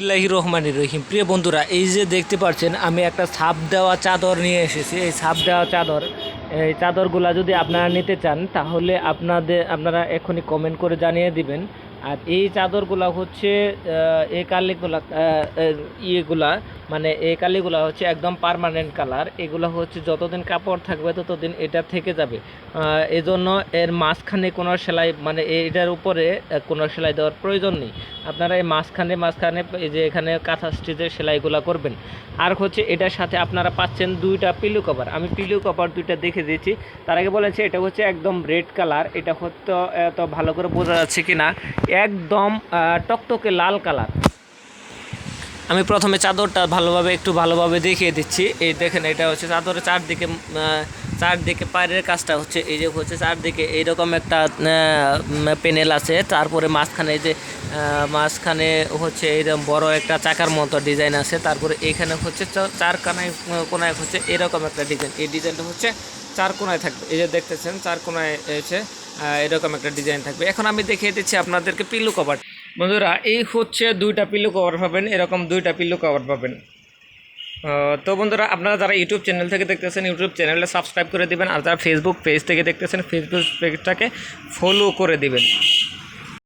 বিসমিল্লাহি রহমানির রহিম। প্রিয় বন্ধুরা, এই যে দেখতে পাচ্ছেন, আমি একটা ছাপ দেওয়া চাদর নিয়ে এসেছি। এই ছাপ দেওয়া চাদর, এই চাদরগুলা যদি আপনারা নিতে চান, তাহলে আপনাদের, আপনারা এখনই কমেন্ট করে জানিয়ে দিবেন। আর এই চাদরগুলা হচ্ছে এই কালিগুলা ইয়েগুলা মানে এই কালিগুলা হচ্ছে একদম পার্মানেন্ট কালার এগুলো হচ্ছে যতদিন কাপড় থাকবে ততদিন এটা থেকে যাবে। এজন্য এর মাঝখানে কোনো সেলাই মানে এটার উপরে কোনো সেলাই দেওয়ার প্রয়োজন নেই। আপনারা এই মাঝখানে মাঝখানে এই যে এখানে কাঁথা স্টিচের সেলাইগুলো করবেন। আর হচ্ছে এটার সাথে আপনারা পাচ্ছেন দুইটা পিলু কভার। আমি পিলু কভার দুইটা দেখে দিয়েছি। তার আগে বলেছে এটা হচ্ছে একদম রেড কালার এটা হয়তো, এত ভালো করে বোঝা যাচ্ছে কি না একদম টকটকে লাল কালার। আমি প্রথমে চাদরটা ভালোভাবে, একটু ভালোভাবে দেখিয়ে দিচ্ছি। এই দেখেন, এটা হচ্ছে চাদরের চারদিকে চারদিকে পায়ের কাজটা হচ্ছে, এই যে হচ্ছে চারদিকে এইরকম একটা প্যানেল আছে। তারপরে মাঝখানে যে মাঝখানে হচ্ছে এইরকম বড় একটা চাকার মতো ডিজাইন আছে। তারপরে এখানে হচ্ছে চার কানায় কোনায় হচ্ছে এরকম একটা ডিজাইন এই ডিজাইনটা হচ্ছে চার কোনায় থাকবে। এই যে দেখতেছেন, চার কোনায় হচ্ছে এরকম একটা ডিজাইন থাকবে। এখন আমি দেখিয়ে দিচ্ছি আপনাদেরকে পিলু কভার বন্ধুরা, এই হচ্ছে দুইটা পিলু কভার পাবেন, এরকম দুইটা পিলু কভার পাবেন। তো বন্ধুরা, আপনারা যারা ইউটিউব চ্যানেল থেকে দেখতেছেন, ইউটিউব চ্যানেলে সাবস্ক্রাইব করে দিবেন, আর যারা ফেসবুক পেজ থেকে দেখতেছেন ফেসবুক পেজটাকে ফলো করে দিবেন।